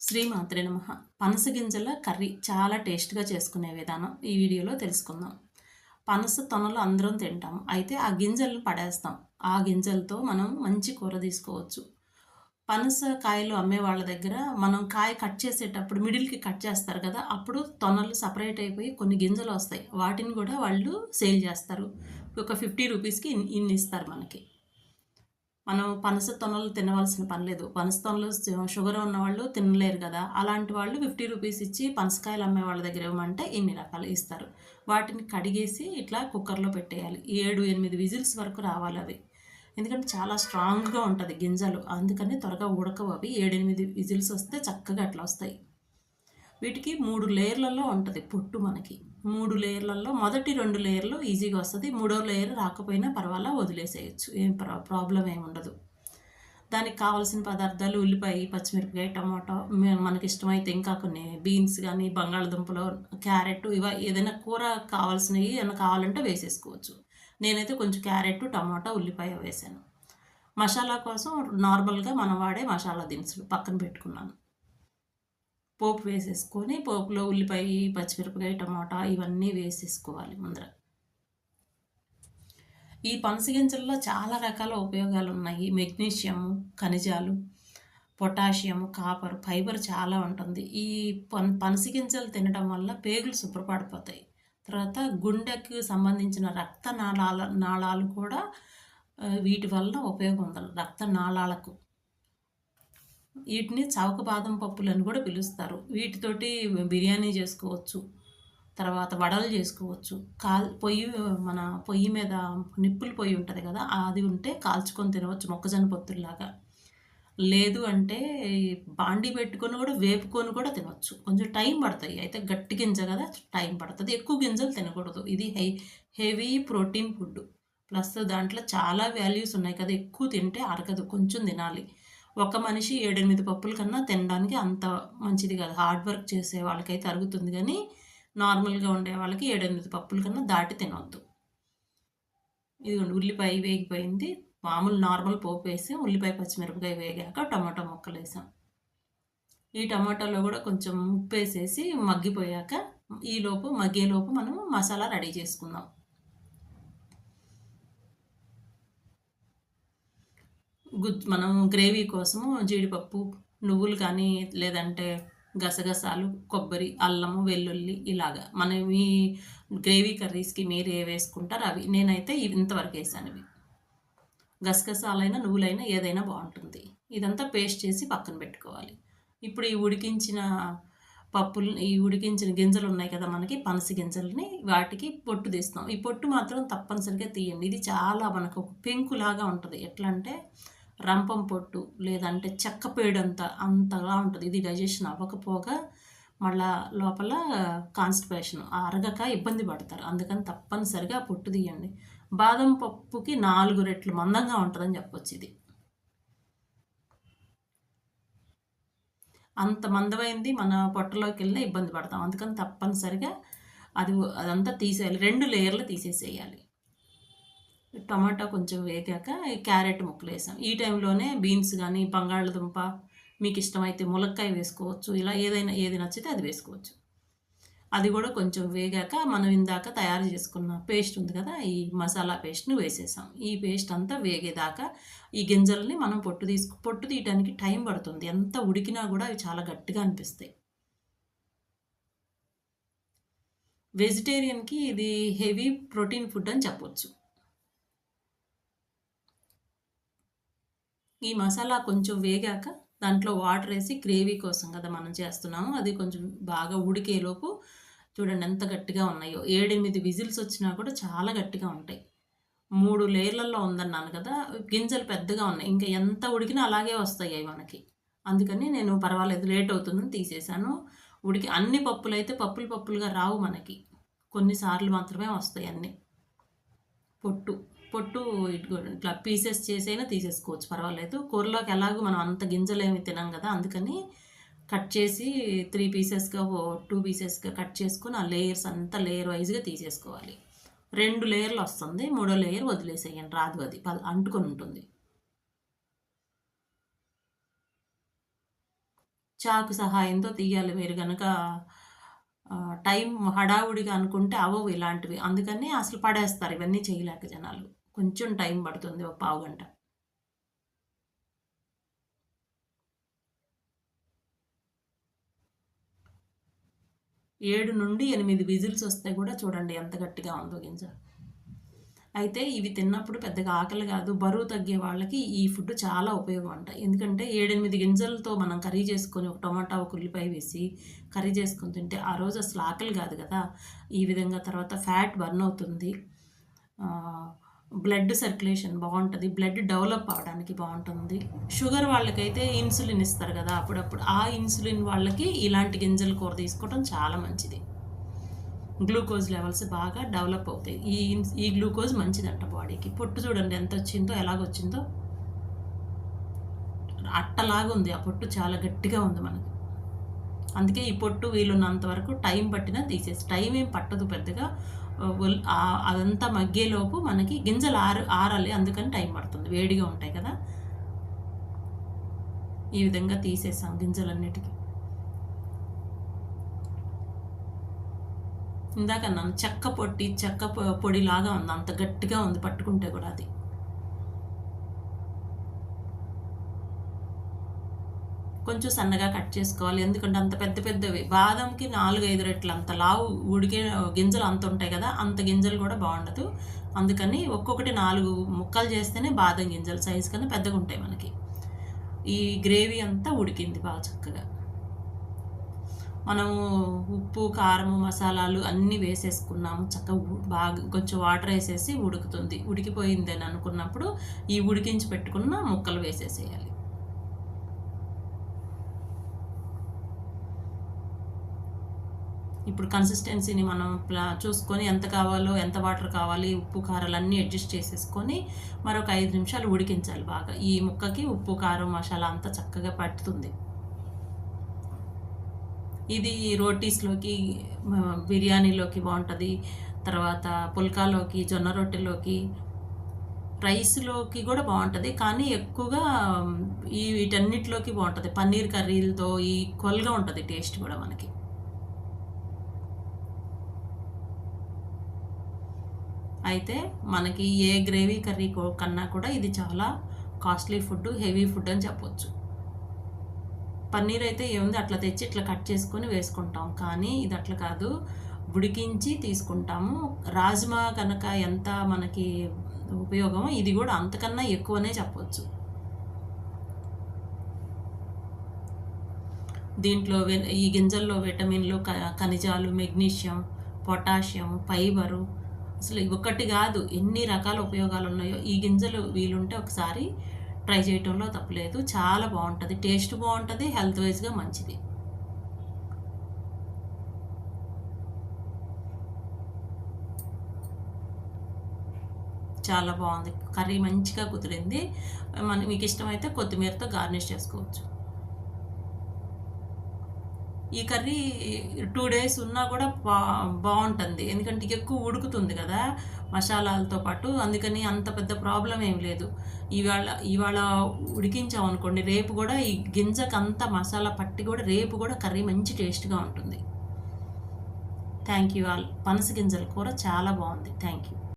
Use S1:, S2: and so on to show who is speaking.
S1: శ్రీమాత్రే నమ. పనస గింజల కర్రీ చాలా టేస్ట్గా చేసుకునే విధానం ఈ వీడియోలో తెలుసుకుందాం. పనస తొనలు అందరం తింటాం. అయితే ఆ గింజలను పడేస్తాం. ఆ గింజలతో మనం మంచి కూర తీసుకోవచ్చు. పనస కాయలు అమ్మే వాళ్ళ దగ్గర మనం కాయ కట్ చేసేటప్పుడు మిడిల్కి కట్ చేస్తారు కదా అప్పుడు తొనలు సపరేట్ అయిపోయి కొన్ని గింజలు వస్తాయి. వాటిని కూడా వాళ్ళు సేల్ చేస్తారు. ఒక ఫిఫ్టీ రూపీస్కి ఇన్- ఇన్ని ఇస్తారు మనకి. మనం పనస తొనలు తినవలసిన పని లేదు. పనస తొనలు షుగర్ ఉన్న వాళ్ళు తినలేరు కదా. అలాంటి వాళ్ళు ఫిఫ్టీ రూపీస్ ఇచ్చి పనసకాయలు అమ్మే వాళ్ళ దగ్గర ఇవ్వమంటే ఇన్ని రకాలు ఇస్తారు. వాటిని కడిగేసి ఇట్లా కుక్కర్లో పెట్టేయాలి. ఏడు ఎనిమిది విజిల్స్ వరకు రావాలి అవి. ఎందుకంటే చాలా స్ట్రాంగ్గా ఉంటుంది గింజలు. అందుకని త్వరగా ఉడకవు అవి. ఏడెనిమిది విజిల్స్ వస్తే చక్కగా అట్లా వస్తాయి. వీటికి మూడు లేయర్లలో ఉంటుంది పొట్టు మనకి. మూడు లేయర్లలో మొదటి రెండు లేయర్లు ఈజీగా వస్తుంది. మూడో లేయర్ రాకపోయినా పర్వాలా వదిలేసేయచ్చు. ఏం ప్రా ప్రాబ్లం ఏమి ఉండదు. దానికి కావాల్సిన పదార్థాలు ఉల్లిపాయ పచ్చిమిరపకాయ టమాటో మనకి ఇష్టమైతే ఇంకా కొన్ని బీన్స్ కానీ బంగాళదుంపలు క్యారెట్ ఇవ ఏదైనా కూర కావాల్సినవి ఏమైనా కావాలంటే వేసేసుకోవచ్చు. నేనైతే కొంచెం క్యారెట్ టమాటా ఉల్లిపాయ వేసాను. మసాలా కోసం నార్మల్గా మనం వాడే మసాలా దినుసులు పక్కన పెట్టుకున్నాను. పోపు వేసేసుకొని పోపులో ఉల్లిపాయ పచ్చిమిరపకాయ టమాటా ఇవన్నీ వేసేసుకోవాలి ముందర. ఈ పనస గింజల్లో చాలా రకాల ఉపయోగాలు ఉన్నాయి. మెగ్నీషియము ఖనిజాలు పొటాషియం కాపర్ ఫైబర్ చాలా ఉంటుంది. ఈ పన్ పనస గింజలు తినడం వల్ల పేగులు శుభ్రపడిపోతాయి. తర్వాత గుండెకు సంబంధించిన రక్త నాళాల నాళాలు కూడా వీటి వల్ల ఉపయోగం ఉంది రక్త నాళాలకు. వీటిని చౌక బాదం పప్పులు అని కూడా పిలుస్తారు. వీటితోటి బిర్యానీ చేసుకోవచ్చు తర్వాత వడలు చేసుకోవచ్చు. కాల్ పొయ్యి మన పొయ్యి మీద నిప్పులు పొయ్యి ఉంటుంది కదా అది ఉంటే కాల్చుకొని తినవచ్చు మొక్కజొన్న పొత్తుల్లాగా. లేదు అంటే బాండి పెట్టుకొని కూడా వేపుకొని కూడా తినవచ్చు కొంచెం టైం పడతాయి. అయితే గట్టి గింజ కదా టైం పడుతుంది. ఎక్కువ గింజలు తినకూడదు. ఇది high heavy protein food. Plus దాంట్లో చాలా వాల్యూస్ ఉన్నాయి కదా ఎక్కువ తింటే అరగదు. కొంచెం తినాలి. ఒక మనిషి ఏడెనిమిది పప్పుల కన్నా తినడానికి అంత మంచిది కాదు. హార్డ్ వర్క్ చేసే వాళ్ళకైతే అరుగుతుంది కానీ నార్మల్గా ఉండే వాళ్ళకి ఏడెనిమిది పప్పుల కన్నా దాటి తినవద్దు ఇదిగోండి ఉల్లిపాయ వేగిపోయింది. మామూలు నార్మల్ పోపు వేసి ఉల్లిపాయ పచ్చిమిరపకాయ వేగాక టమాటా ముక్కలు వేసాం. ఈ టమాటాలో కూడా కొంచెం ఉప్పు వేసేసి మగ్గిపోయాక ఈలోపు మగ్గేలోపు మనం మసాలా రెడీ చేసుకుందాం. గుజ్ మనం గ్రేవీ కోసము జీడిపప్పు నువ్వులు కానీ లేదంటే గసగసాలు కొబ్బరి అల్లము వెల్లుల్లి ఇలాగా. మనం ఈ గ్రేవీ కర్రీస్కి మీరు ఏ వేసుకుంటారో అవి. నేనైతే ఇంతవరకు వేసాను ఇవి. గసగసాలైనా నువ్వులైనా ఏదైనా బాగుంటుంది. ఇదంతా పేస్ట్ చేసి పక్కన పెట్టుకోవాలి. ఇప్పుడు ఈ ఉడికించిన పప్పులు ఈ ఉడికించిన గింజలు ఉన్నాయి కదా మనకి పనస గింజలని వాటికి పొట్టు తీస్తాం. ఈ పొట్టు మాత్రం తప్పనిసరిగా తీయండి. ఇది చాలా మనకు పెంకులాగా ఉంటుంది. ఎట్లా అంటే రంపం పొట్టు లేదంటే చెక్క పేడంత అంతగా ఉంటుంది. ఇది డైజెషన్ అవ్వకపోగా మళ్ళా లోపల కాన్స్టిపేషన్ అరగక ఇబ్బంది పడతారు. అందుకని తప్పనిసరిగా పొట్టు తీయండి. బాదం పప్పుకి నాలుగు రెట్లు మందంగా ఉంటుందని చెప్పొచ్చు ఇది. అంత మందమైంది మన పొట్టలోకి వెళ్ళి ఇబ్బంది పడతాం. అందుకని తప్పనిసరిగా అది అదంతా తీసేయాలి. రెండు లేయర్లు తీసేసేయాలి. టమాటా కొంచెం వేగాక ఈ క్యారెట్ ముక్కలు వేసాం. ఈ టైంలోనే బీన్స్ కానీ బంగాళదుంప మీకు ఇష్టమైతే ములక్కాయ వేసుకోవచ్చు. ఇలా ఏదైనా ఏది నచ్చితే అది వేసుకోవచ్చు. అది కూడా కొంచెం వేగాక మనం ఇందాక తయారు చేసుకున్న పేస్ట్ ఉంది కదా ఈ మసాలా పేస్ట్ని వేసేసాం. ఈ పేస్ట్ అంతా వేగేదాకా ఈ గింజల్ని మనం పొట్టు తీసుకు పొట్టు తీయడానికి టైం పడుతుంది. ఎంత ఉడికినా కూడా అవి చాలా గట్టిగా అనిపిస్తాయి. వెజిటేరియన్కి ఇది హెవీ ప్రోటీన్ ఫుడ్ అని చెప్పొచ్చు. ఈ మసాలా కొంచెం వేగాక దాంట్లో వాటర్ వేసి గ్రేవీ కోసం కదా మనం చేస్తున్నాము. అది కొంచెం బాగా ఉడికేలోపు చూడండి ఎంత గట్టిగా ఉన్నాయో. ఏడెనిమిది విజిల్స్ వచ్చినా కూడా చాలా గట్టిగా ఉంటాయి. మూడు లేయర్లలో ఉందన్నాను కదా గింజలు పెద్దగా ఉన్నాయి. ఇంకా ఎంత ఉడికినా అలాగే వస్తాయి అవి మనకి. అందుకని నేను పర్వాలేదు లేట్ అవుతుందని తీసేశాను. ఉడికి అన్ని పప్పులు అయితే పప్పులు పప్పులుగా రావు మనకి. కొన్నిసార్లు మాత్రమే వస్తాయి అన్నీ. పొట్టు. పొట్టు ఇటు ఇట్లా పీసెస్ చేసైనా తీసేసుకోవచ్చు పర్వాలేదు. కూరలోకి ఎలాగో మనం అంత గింజలేమి తినాం కదా అందుకని కట్ చేసి త్రీ పీసెస్గా టూ పీసెస్గా కట్ చేసుకొని ఆ లేయర్స్ అంతా లేయర్ వైజ్గా తీసేసుకోవాలి. రెండు లేయర్లు వస్తుంది మూడో లేయర్ వదిలేసేయండి రాదు అది అంటుకొని ఉంటుంది. చాకు సహాయంతో తీయాలి మీరు కనుక టైం హడావుడిగా అనుకుంటే అవవు ఇలాంటివి అందుకని అసలు పడేస్తారు ఇవన్నీ చేయలేక జనాలు. కొంచెం టైం పడుతుంది ఒక పావు గంట. ఏడు నుండి ఎనిమిది విజిల్స్ వస్తే కూడా చూడండి ఎంత గట్టిగా ఉందో గింజ. అయితే ఇవి తిన్నప్పుడు పెద్దగా ఆకలి కాదు బరువు తగ్గే వాళ్ళకి ఈ ఫుడ్ చాలా ఉపయోగం అంట. ఎందుకంటే ఏడెనిమిది గింజలతో మనం కర్రీ చేసుకొని ఒక టొమాటో ఒక ఉల్లిపాయ వేసి కర్రీ చేసుకొని తింటే ఆ రోజు అసలు ఆకలి కాదు కదా. ఈ విధంగా తర్వాత ఫ్యాట్ బర్న్ అవుతుంది. బ్లడ్ సర్క్యులేషన్ బాగుంటుంది బ్లడ్ డెవలప్ అవడానికి బాగుంటుంది. షుగర్ వాళ్ళకైతే ఇన్సులిన్ ఇస్తారు కదా అప్పుడప్పుడు ఆ ఇన్సులిన్ వాళ్ళకి ఇలాంటి గింజల కూర తీసుకోవడం చాలా మంచిది. గ్లూకోజ్ లెవెల్స్ బాగా డెవలప్ అవుతాయి. ఈ ఈ గ్లూకోజ్ మంచిదంట బాడీకి పొట్టు చూడండి ఎంత వచ్చిందో ఎలాగొచ్చిందో అట్టలాగా ఉంది ఆ పొట్టు చాలా గట్టిగా ఉంది మనకి. అందుకే ఈ పొట్టు వీలున్నంత వరకు టైం పట్టినా తీసేసి టైం ఏం పట్టదు పెద్దగా. అదంతా మగ్గేలోపు మనకి గింజలు ఆరు ఆరాలి. అందుకని టైం పడుతుంది. వేడిగా ఉంటాయి కదా. ఈ విధంగా తీసేసాం గింజలన్నిటికీ. ఇందాక నన్ను చెక్క పొట్టి చెక్క పొడిలాగా ఉంది. అంత గట్టిగా ఉంది. పట్టుకుంటే కూడా అది. కొంచెం సన్నగా కట్ చేసుకోవాలి. ఎందుకంటే అంత పెద్ద పెద్దవి. బాదంకి నాలుగు ఐదు రెట్లు అంత. లావు ఉడికే గింజలు అంత ఉంటాయి కదా అంత గింజలు కూడా బాగుండదు. అందుకని ఒక్కొక్కటి నాలుగు ముక్కలు చేస్తేనే బాదం గింజలు సైజు కన్నా పెద్దగా ఉంటాయి మనకి. ఈ గ్రేవీ అంతా ఉడికింది బాగా చక్కగా. మనము ఉప్పు కారము మసాలాలు అన్నీ వేసేసుకున్నాము. చక్కగా బాగా కొంచెం వాటర్ వేసేసి ఉడుకుతుంది. ఉడికిపోయింది అని అనుకున్నప్పుడు ఈ ఉడికించి పెట్టుకున్న ముక్కలు వేసేసేయాలి. ఇప్పుడు కన్సిస్టెన్సీని మనం చూసుకొని ఎంత కావాలో ఎంత వాటర్ కావాలి ఉప్పు కారాలు అన్నీ అడ్జస్ట్ చేసేసుకొని మరొక ఐదు నిమిషాలు ఉడికించాలి బాగా. ఈ ముక్కకి ఉప్పు కారం మసాలా అంతా చక్కగా పట్టుతుంది. ఇది రోటీస్లోకి బిర్యానీలోకి బాగుంటుంది. తర్వాత పుల్కాలోకి జొన్న రొట్టెలోకి రైస్లోకి కూడా బాగుంటుంది. కానీ ఎక్కువగా ఈ వీటన్నిటిలోకి బాగుంటుంది. పన్నీర్ కర్రీలతో ఈ కొల్గా ఉంటుంది టేస్ట్ కూడా మనకి. అయితే మనకి ఏ గ్రేవీ కర్రీ కన్నా కూడా ఇది చాలా కాస్ట్లీ ఫుడ్ హెవీ ఫుడ్ అని చెప్పొచ్చు. పన్నీర్ అయితే ఏముంది? అట్లా తెచ్చి ఇట్లా కట్ చేసుకొని వేసుకుంటాం. కానీ ఇది అట్లా కాదు. ఉడికించి తీసుకుంటాము. రాజ్మా కనుక ఎంత మనకి ఉపయోగమో ఇది కూడా అంతకన్నా ఎక్కువనే చెప్పవచ్చు దీంట్లో ఈ గింజల్లో విటమిన్లు ఖనిజాలు మెగ్నీషియం పొటాషియం ఫైబరు అసలు ఒకటి కాదు. ఎన్ని రకాల ఉపయోగాలు ఉన్నాయో ఈ గింజలు వీలుంటే ఒకసారి ట్రై చేయటంలో తప్పలేదు. చాలా బాగుంటుంది. టేస్ట్ బాగుంటుంది. హెల్త్ వైజ్గా మంచిది. చాలా బాగుంది. కర్రీ మంచిగా కుదిరింది. మన మీకు ఇష్టమైతే కొత్తిమీరతో గార్నిష్ చేసుకోవచ్చు. ఈ కర్రీ టూ డేస్ ఉన్నా కూడా బా బాగుంటుంది. ఎందుకంటే ఎక్కువ ఉడుకుతుంది కదా మసాలాలతో పాటు. అందుకని అంత పెద్ద ప్రాబ్లం ఏం లేదు. ఇవాళ ఇవాళ ఉడికించామనుకోండి రేపు కూడా ఈ గింజకు అంత మసాలా పట్టి కూడా రేపు కూడా కర్రీ మంచి టేస్ట్గా ఉంటుంది. Thank you all. పనస గింజల కూర చాలా బాగుంది. Thank you.